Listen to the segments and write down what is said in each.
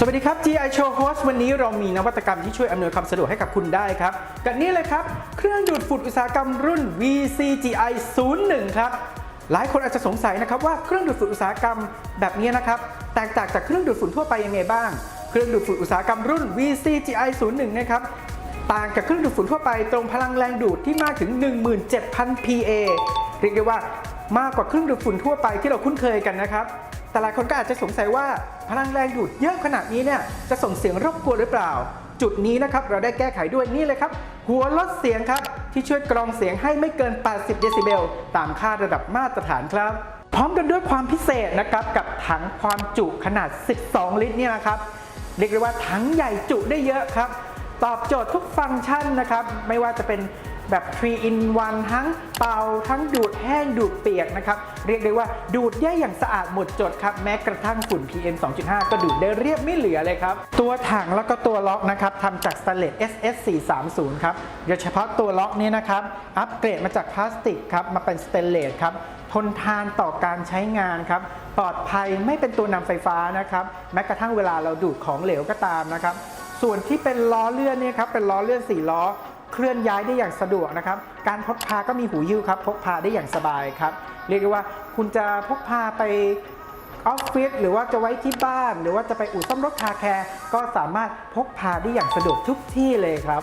สวัสดีครับ GI Show Host วันนี้เรามีนวัตกรรมที่ช่วยอำนวยความสะดวกให้กับคุณได้ครับ กับนี่เลยครับ เครื่องดูดฝุ่นอุตสาหกรรมรุ่น VCGI 01 ครับ หลายคนอาจจะสงสัยนะครับว่าเครื่องดูดฝุ่นอุตสาหกรรมแบบนี้นะครับ แตกต่างจากเครื่องดูดฝุ่นทั่วไปยังไงบ้าง เครื่องดูดฝุ่นอุตสาหกรรมรุ่น VCGI 01 นะครับ ต่างกับเครื่องดูดฝุ่นทั่วไปตรงพลังแรงดูดที่มากถึง 17,000 PA เรียกได้ว่ามากกว่าเครื่องดูดฝุ่นทั่วไปที่เราคุ้นเคยกันนะครับ แต่หลายคนก็อาจจะสงสัยว่าพลังแรงดูดเยอะขนาดนี้เนี่ยจะส่งเสียงรบกวนหรือเปล่า จุดนี้นะครับเราได้แก้ไขด้วยนี่เลยครับ หัวลดเสียงครับ ที่ช่วยกรองเสียงให้ไม่เกิน 80 เดซิเบล ตามค่าระดับมาตรฐานครับ พร้อมกันด้วยความพิเศษนะครับกับถังความจุขนาด 12 ลิตรเนี่ยนะครับเรียกได้ว่าถังใหญ่จุได้เยอะครับ ตอบโจทย์ทุกฟังก์ชันนะครับ ไม่ว่าจะเป็น แบบ 3 in 1 ทั้งเป่าทั้งดูดแห้งดูดเปียกนะครับ เรียกได้ว่าดูดได้อย่างสะอาดหมดจดครับ แม้กระทั่งฝุ่น PM 2.5 ก็ดูดได้เรียบไม่เหลือเลยครับ ตัวถังแล้วก็ตัวล็อกนะครับทำจากสแตนเลส SS 430ครับโดยเฉพาะตัวล็อกนี้นะครับ อัปเกรดมาจากพลาสติกครับ มาเป็นสเตนเลสครับทนทานต่อการใช้งานครับ ปลอดภัยไม่เป็นตัวนำไฟฟ้านะครับ แม้กระทั่งเวลาเราดูดของเหลวก็ตามนะครับ ส่วนที่เป็นล้อเลื่อนเนี่ยครับ เป็นล้อเลื่อน 4 ล้อ เคลื่อนย้ายได้อย่างสะดวกนะครับ การพกพาก็มีหูยิ้วครับ พกพาได้อย่างสบายครับ เรียกได้ว่าคุณจะพกพาไปออฟฟิศหรือว่าจะไว้ที่บ้าน หรือว่าจะไปอู่ซ่อมรถคาแคร์ก็สามารถพกพาได้อย่างสะดวกทุกที่เลยครับ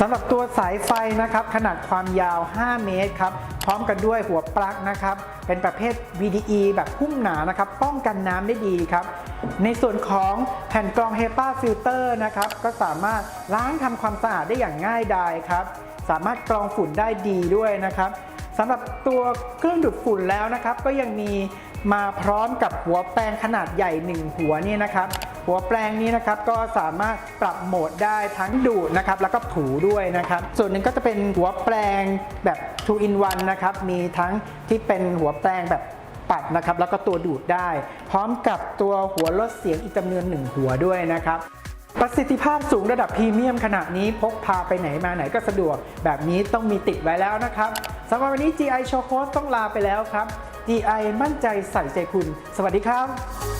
สำหรับตัวสายไฟนะครับ ขนาดความยาว 5 เมตรครับ ร้อมกันด้วยหัวปลั๊กนะครับ เป็นประเภท VDE แบบหุ้มหนานะครับ ป้องกันน้ำได้ดีครับ ในส่วนของแผ่นกรอง HEPA filter นะครับ ก็สามารถล้างทำความสะอาดได้อย่างง่ายดายครับ สามารถกรองฝุ่นได้ดีด้วยนะครับสำหรับตัวเครื่องดูดฝุ่นแล้วนะครับ ก็ยังมีมาพร้อมกับหัวแปรงขนาดใหญ่ 1 หัวนี่นะครับ หัวแปรงนี้นะครับก็สามารถปรับโหมดได้ทั้งดูดนะครับแล้วก็ถูด้วยนะครับ ส่วนหนึ่งก็จะเป็นหัวแปรงแบบ 2 in 1นะครับมีทั้งที่เป็นหัวแปรงแบบปัดนะครับแล้วก็ตัวดูดได้ พร้อมกับตัวหัวลดเสียงอีกจำนวนหนึ่งหัวด้วยนะครับประสิทธิภาพสูงระดับพรีเมียมขนาดนี้พกพาไปไหนมาไหนก็สะดวก แบบนี้ต้องมีติดไว้แล้วนะครับสำหรับวันนี้ GI Show Host ต้องลาไปแล้วครับ GI มั่นใจใส่ใจคุณ สวัสดีครับ